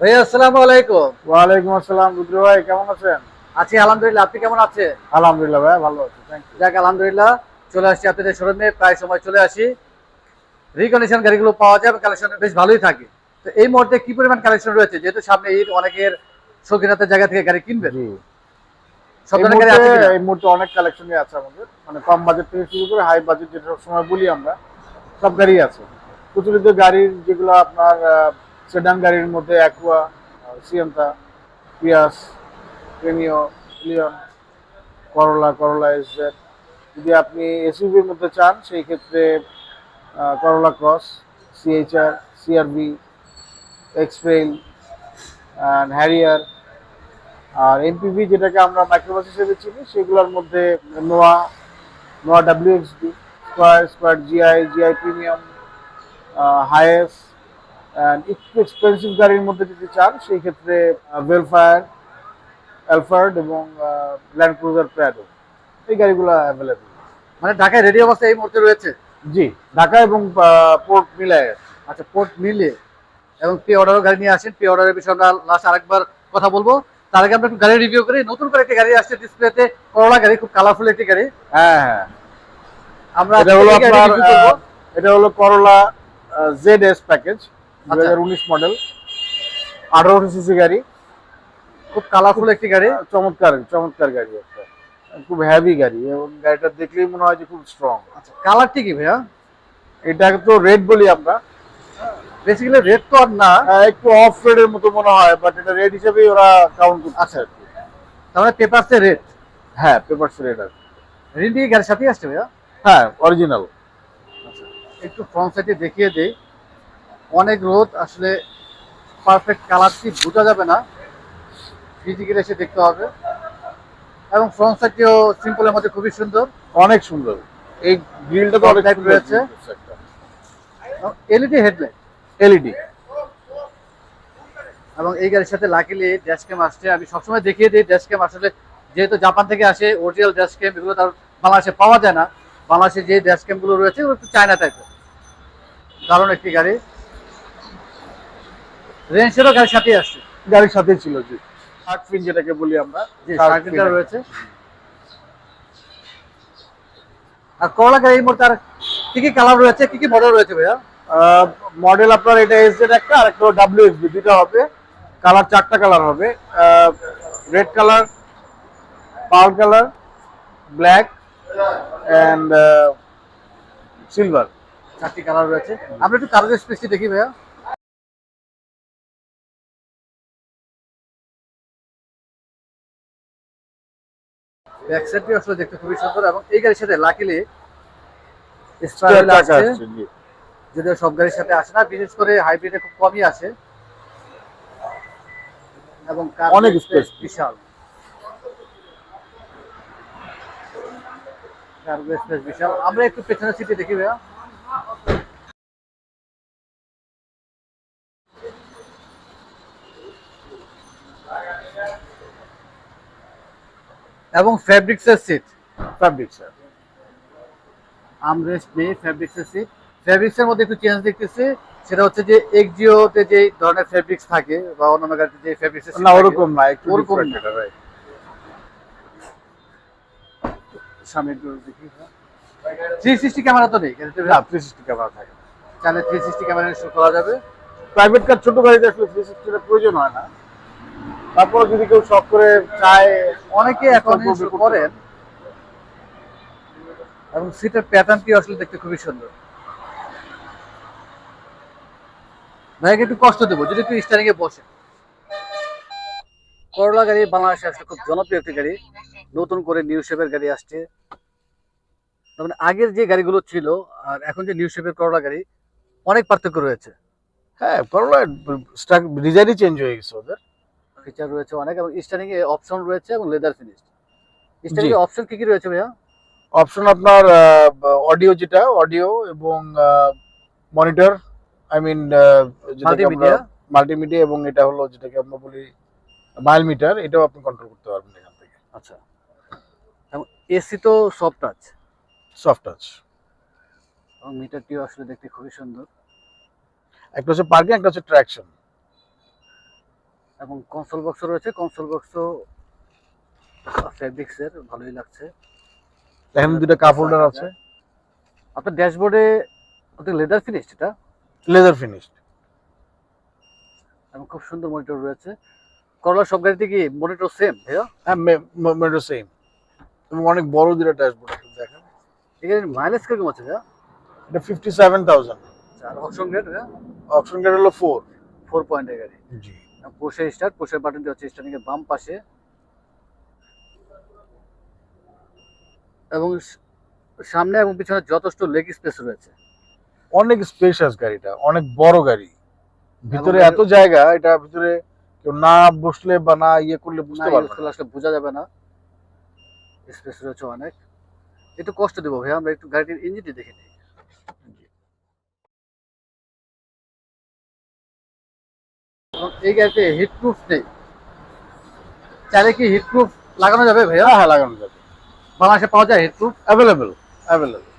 ভাই আসসালামু আলাইকুম। ওয়ালাইকুম আসসালাম রুদ্র ভাই কেমন আছেন? আছি আলহামদুলিল্লাহ। আপনি কেমন আছেন? আলহামদুলিল্লাহ ভাই ভালো আছি থ্যাংক ইউ যাক আলহামদুলিল্লাহ। চলে আসছি আপনাদের শোরুমে প্রায় সময় চলে আসি। রিকন্ডিশন গাড়িগুলো পাওয়া যায় কালেকশন বেশ ভালোই থাকে। তো এই মুহূর্তে কি পরিমাণ কালেকশন রয়েছে? যেহেতু সামনে ঈদ অনেকের শৌখিনতার জায়গা থেকে গাড়ি সব এই মুহূর্তে অনেক কালেকশনই আছে আমাদের। মানে কম বাজেট থেকে শুরু করে হাই বাজেট যেটা সময় বলি আমরা সব গাড়ি আছে। প্রচলিত গাড়ির যেগুলো আপনার সেডান গাড়ির মধ্যে Aqua Sienta Prius Premio Allion Corolla Corolla SZ যদি আপনি এসইউভির মধ্যে চান, সেই ক্ষেত্রে করলা ক্রস সিএইচআর সিআরবি এক্সপ্রেল অ্যান্ড হ্যারিয়ার আর এমপিভি যেটাকে আমরা মাইক্রোবাস হিসেবে চিনি, সেগুলোর মধ্যে Noah Noah W XB squire squire GI GI premium HiAce একটু এক্সপেন্সিভ গাড়ির মধ্যে যদি চান সেই ক্ষেত্রে ওয়েলফায়ার অ্যালফার্ড এবং ল্যান্ড ক্রুজার প্র্যাডো এই গাড়িগুলো অ্যাভেলেবেল মানে ঢাকায় রেডি অবস্থা এই মুহূর্তে রয়েছে? জি ঢাকা এবং পোর্ট মিলায়। আচ্ছা পোর্ট মিলে এবং পে অর্ডারও গাড়ি নিয়ে আসেন। পে অর্ডারের বিষয়ে আমরা লাস্ট আরেকবার কথা বলব। তার আগে আমরা একটু গাড়ি রিভিউ করি। নতুন করে একটি গাড়ি আসছে ডিসপ্লেতে করলা গাড়ি খুব কালারফুল একটি গাড়ি। হ্যাঁ হ্যাঁ। আমরা এটা হলো আপনার এটা হলো করলা জেড এস প্যাকেজ দু আচ্ছা। হাজার উনিশ মডেল আঠারোশো সিসি গাড়ি। খুব কালারফুল একটি গাড়ি চমৎকার চমৎকার গাড়ি একটা। খুব হ্যাভি গাড়ি এবং গাড়িটা দেখলেই মনে হয় যে খুব স্ট্রং আচ্ছা কালারটি কি ভাইয়া? এটা তো রেড বলি আমরা। বেসিক্যালি রেড তো আর না। একটু অফ রেডের মতো মনে হয় বাট এটা রেড হিসেবেই ওরা কাউন্ট করছে। আচ্ছা মানে পেপারসে রেড হ্যাঁ পেপারস রেড আছে রিন্ডি গাড়ির সাথেই আসছে ভাইয়া? হ্যাঁ অরিজিনাল আচ্ছা একটু ফ্রন্ট সাইডে দেখিয়ে দেই। অনেক রোদ আসলে পারফেক্ট কালারটি বোঝা যাবে না। ফিজিক্যালি এসে দেখতে হবে। এবং ফ্রন্ট সাইডটিও সিম্পলের মধ্যে খুবই সুন্দর। অনেক সুন্দর। এই গ্রিলটা তো অনেক সুন্দর রয়েছে। এলইডি হেডলাইট এলইডি এবং এই গাড়ির সাথে লাকিলি ড্যাশ ক্যাম আসছে। আমি সবসময় দেখিয়ে দিই ড্যাশ ক্যাম আসলে যেহেতু জাপান থেকে আসে অরিজিনাল ড্যাশ ক্যাম এগুলো তার বাংলাদেশে পাওয়া যায় না। বাংলাদেশে যে ড্যাশ ক্যামগুলো রয়েছে ওগুলো একটু চায়না টাইপের দারুণ একটি গাড়ি। রেঞ্জেরও গাড়ির সাথেই আসছে গাড়ির সাথে ছিল জি। শার্ট ফিন যেটাকে বলি আমরা। যে fin। রয়েছে। আর করলা গাড়ির মধ্যে আর কি কি কালার রয়েছে? কি কি মডেল রয়েছে ভাইয়া? মডেল আপনার এটা এসজেড একটা আর একটা ডাব্লিউ এক্সবি দুটো হবে। কালার চারটা কালার হবে। Red colour pearl colour black and silver চারটি কালার রয়েছে। আমরা একটু কালার স্পেসটি দেখি ভাইয়া। ব্যাক সাইডটি আসলে দেখতে খুবই সুন্দর এবং এই গাড়ির সাথে লাকিলি যদিও সব গাড়ির সাথে আসে না বিশেষ করে হাইব্রিডে খুব কমই আসে। এবং অনেক স্পেস বিশাল। কার্গো স্পেস বিশাল। আমরা একটু পেছনের সিটে দেখি ভাইয়া। এবং ফ্যাব্রিক্সের সিট ফ্যাব্রিক স্যার আমরেস্ট নেই ফ্যাব্রিক্সের সিট ফ্যাব্রিক্সের মধ্যে একটু চেঞ্জ দেখতেছি সেটা হচ্ছে যে এক্সিওতে যে ধরনের ফ্যাব্রিক্স থাকে বা অন্যান্য গাড়িতে যে ফ্যাব্রিক্স না ওরকম না একটু ওরকম সামনে দেখি থ্রি সিক্সটি ক্যামেরা তো নেই থ্রি সিক্সটি ক্যামেরা থাকে চাইলে থ্রি সিক্সটি ক্যামেরা ইনস্টল করা যাবে। প্রাইভেট কার ছোট গাড়িতে আসলে থ্রি সিক্সটির প্রয়োজন হয় না। তারপর যদি কেউ শখ করে চায় অনেকে এখন করেন। এবং সিটের প্যাটার্নটি আসলে দেখতে খুবই সুন্দর। ভাইকে একটু কষ্ট দেবো যদি একটু স্টারিং এ বসে করলা গাড়ি বাংলাদেশে আসলে খুব জনপ্রিয় একটি গাড়ি। নতুন করে নিউ শেপের গাড়ি আসছে। তার মানে আগের যে গাড়িগুলো ছিল আর এখন যে নিউ শেপের করলা গাড়ি অনেক পার্থক্য রয়েছে। হ্যাঁ করলা ডিজাইনই চেঞ্জ হয়ে গেছে ওদের। ফিচার রয়েছে অনেক এবং স্টারিং এ অপশন রয়েছে এবং লেদার ফিনিশ স্টারিং এ অপশন কি কি রয়েছে ভাইয়া? অপশন আপনার অডিও যেটা অডিও এবং monitor I mean Multimedia? Multimedia এবং এটা হলো যেটাকে আমরা বলি মাইল মিটার এটাও আপনি কন্ট্রোল করতে পারবেন এখান থেকে। আচ্ছা। এবং এসি তো সফট টাচ সফট টাচ এবং মিটারটিও আসলে দেখতে খুবই সুন্দর। একটা হচ্ছে পার্কিং একটা হচ্ছে ট্র্যাকশন এবং কনসোল বক্সও রয়েছে। কনসোল বক্সও ফেব্রিক্স এর ভালোই লাগছে। এখানে দুটো কাপ হোল্ডার আছে। আপনার ড্যাশবোর্ডে লেদার ফিনিশ এটা? লেদার ফিনিশড এবং খুব সুন্দর মনিটর রয়েছে। করলা সব গাড়িতে কি মনিটর সেম ভাইয়া? হ্যাঁ মনিটর সেম এবং অনেক বড় দুটো ড্যাশবোর্ড আছে দেখেন। এখানে মাইলেজ কীরকম আছে ভাইয়া? এটা ফিফটি সেভেন থাউজেন্ড আর অপশন গ্রেড ভাইয়া? অপশন গেট হলো ফোর ফোর পয়েন্টের গাড়ি। জি। পোষে স্টার্ট পোষের বাটনটি হচ্ছে স্টার্টিং এর বাম পাশে। এবং সামনে এবং পিছনে যথেষ্ট লেগ স্পেস রয়েছে। অনেক স্পেশাস গাড়িটা অনেক বড় গাড়ি। ভিতরে এত জায়গা এটা ভিতরে কেউ না বসলে বা না ইয়ে করলে বুঝতে পারবে আসলে বোঝা যাবে না। স্পেস রয়েছে অনেক। একটু কষ্ট দেবো ভাই আমরা একটু গাড়িটির ইঞ্জিনটি দেখে নিই। এবং এই গাড়িতে হিট প্রুফ নেই। চাইলে কি হিট প্রুফ লাগানো যাবে ভাইয়া? হ্যাঁ হ্যাঁ লাগানো যাবে। বাংলাদেশে পাওয়া যায় হিট প্রুফ অ্যাভেলেবেল অ্যাভেলেবেল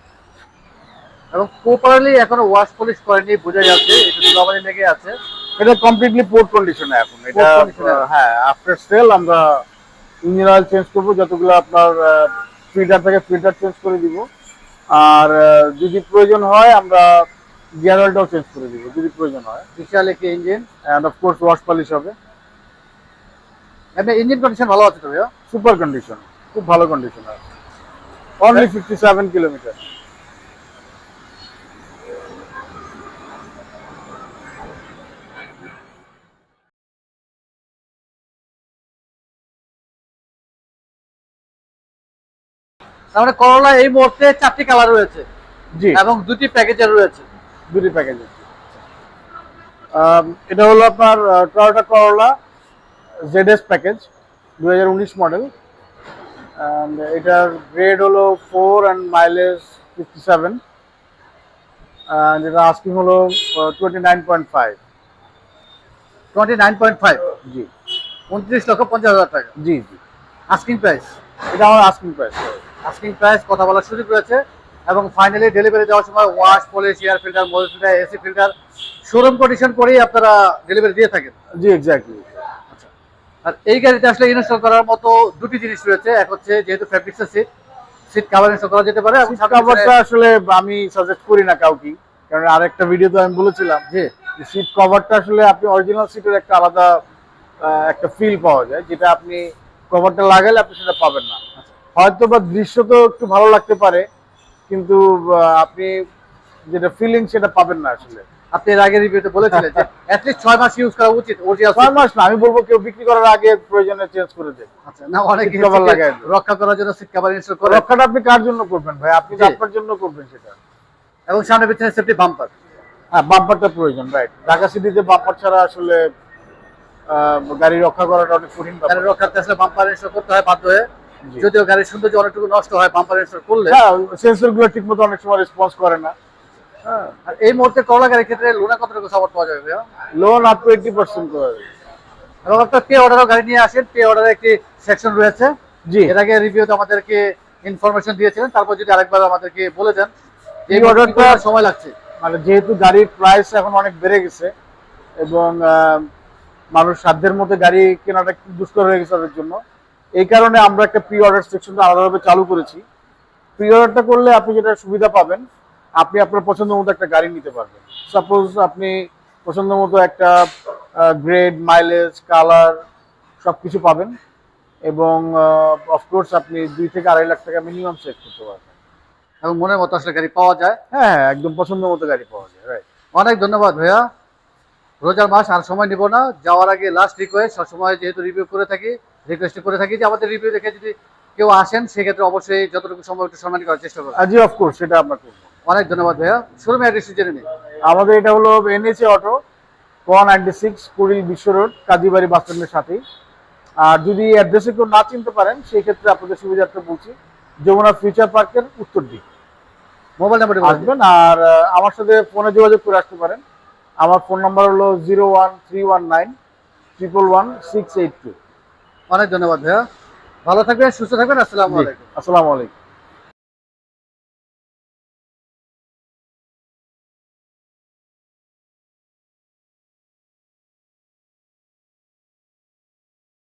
এবং প্রপারলি এখনও ওয়াশ পলিশ করেনি বোঝা যাচ্ছে একটু ধুলাবালি লেগে আছে। এটা কমপ্লিটলি পোর্ট কন্ডিশনে এখন। এটা হ্যাঁ আফটার সেল আমরা ইঞ্জিন অয়েল চেঞ্জ করব যতগুলো আপনার ফিল্টার থেকে ফিল্টার চেঞ্জ করে দিব। আর যদি প্রয়োজন হয় আমরা গিয়ার অয়েলটাও চেঞ্জ করে দিব যদি প্রয়োজন হয়। বিশাল একটি engine and of course wash polish হবে। ইঞ্জিন কন্ডিশন ভালো আছে তো ভাইয়া? সুপার কন্ডিশন খুব ভালো কন্ডিশন আছে। অনলি ফিফটি সেভেন কিলোমিটার মানে করলা এই মুহূর্তে চারটি কালার রয়েছে। জি। এবং দুটি প্যাকেজের রয়েছে। দুটি প্যাকেজ। এটা হলো আপনার টয়োটা করলা জেডএস প্যাকেজ দু হাজার উনিশ মডেল অ্যান্ড এটার গ্রেড হলো four and mileage fifty seven যেটা আস্কিং হলো twenty nine point five twenty nine point five জি। উনত্রিশ লক্ষ পঞ্চাশ হাজার টাকা। জি জি। আস্কিং প্রাইস এটা আমার আস্কিং প্রাইস আস্কিং প্রাইস কথা বলার সুযোগ রয়েছে। এবং ফাইনালি ডেলিভারি দেওয়ার সময় wash polish air filter mobile filter AC filter showroom condition করেই আপনারা ডেলিভারি দিয়ে থাকেন। জি এক্স্যাক্টলি আর এই গাড়িতে আসলে ইনস্টল করার মতো দুটি জিনিস রয়েছে। এক হচ্ছে যেহেতু ফ্যাব্রিক্সের সিট সিট কাভার ইনস্টল করা যেতে পারে এবং কভারটা আসলে আমি সাজেস্ট করি না কাউকে কারণ আরেকটা ভিডিওতে আমি বলেছিলাম যে সিট কভারটা আসলে আপনি অরিজিনাল সিটের একটা আলাদা একটা ফিল পাওয়া যায় যেটা আপনি কভারটা লাগালে আপনি সেটা পাবেন না। হয়তো বা দৃশ্য তো একটু ভালো লাগতে পারে কিন্তু আপনি যেটা ফিলিং সেটা পাবেন না আসলে। আপনি এর আগে রিভিউতে বলেছিলেন যে অ্যাটলিস্ট মাস ইউজ করা উচিত অরিজিনাল মাস না আমি বলব কেউ বিক্রি করার আগে প্রয়োজনে চেঞ্জ করে দেয় আচ্ছা না অনেক cover লাগায় রক্ষা করার জন্য সিট কভার ইনস্টল করে। রক্ষাটা আপনি কার জন্য করবেন ভাই? আপনি আপনার জন্য করবেন সেটা। এবং সামনে পিছনে সেফটি বাম্পার হ্যাঁ বাম্পারটা প্রয়োজন রাইট ঢাকা সিটিতে বাম্পার ছাড়া আসলে গাড়ি রক্ষা করাটা অনেক কঠিন। গাড়ি রক্ষাতে আসলে বাম্পার ইনস্টল করতে হয় বাধ্য হয়ে। যদিও গাড়ির সৌন্দর্য অনেকটুকু নষ্ট হয় বাম্পার ইনস্টল করলে। হ্যাঁ সেন্সরগুলো ঠিক মতো অনেক সময় রেসপন্স করে না। হ্যাঁ আর এই মুহূর্তে করলা গাড়ির ক্ষেত্রে লোনা কতটুকু সাপোর্ট পাওয়া যাবে loan up to eighty percent করে এবং আপনার পে অর্ডারও গাড়ি নিয়ে আসেন পে অর্ডারে একটি সেকশন রয়েছে। জি। এর আগে রিভিউতে আমাদেরকে ইনফরমেশন দিয়েছিলেন তারপর যদি আরেকবার আমাদেরকে বলে দেন এই অর্ডারটা সময় লাগছে? মানে যেহেতু গাড়ির প্রাইস এখন অনেক বেড়ে গেছে এবং মানুষ সাধ্যের মধ্যে গাড়ি কেনাটা দুষ্কর হয়ে গেছে তাদের জন্য এই কারণে আমরা একটা প্রি অর্ডার সেকশনটা আলাদাভাবে চালু করেছি। প্রি অর্ডারটা করলে আপনি যেটা সুবিধা পাবেন আপনি আপনার পছন্দ মতো একটা গাড়ি নিতে পারবেন। সাপোজ আপনি পছন্দ মতো একটা গ্রেড মাইলেজ কালার সব কিছু পাবেন এবং অফকোর্স আপনি দুই থেকে আড়াই লাখ টাকা মিনিমাম সেভ করতে পারবেন। এবং মনের মতো আসলে গাড়ি পাওয়া যায়। হ্যাঁ হ্যাঁ, একদম পছন্দ মতো গাড়ি পাওয়া যায় রাইট অনেক ধন্যবাদ ভাইয়া। রোজার মাস আর সময় নিব না। যাওয়ার আগে লাস্ট রিকোয়েস্ট সবসময় যেহেতু রিভিউ করে থাকি রিকোয়েস্ট করে থাকি যে আমাদের রিভিউ দেখে যদি কেউ আসেন সেক্ষেত্রে অবশ্যই যতটুকু সম্ভব একটু সম্মান করার চেষ্টা করবেন জি অফকোর্স সেটা আমরা করব। অনেক ধন্যবাদ ভাইয়া। শোরুমে অ্যাড্রেস জেনে নিই। আমাদের এটা হলো NSA auto one ninety six Kuril Bishwa road Kazibari বাস স্ট্যান্ডের সাথেই। আর যদি অ্যাড্রেসে কেউ না চিনতে পারেন সেই ক্ষেত্রে আপনাদের সুবিধার্থে বলছি যমুনা ফিউচার পার্কের উত্তর দিক। মোবাইল নাম্বারটি আসবেন আর আমার সাথে ফোনে যোগাযোগ করে আসতে পারেন। আমার ফোন নাম্বার হলো zero one three one nine triple one six eight two অনেক ধন্যবাদ ভাইয়া। ভালো থাকবেন সুস্থ থাকবেন আসসালামু আলাইকুম। আসসালামু আলাইকুম।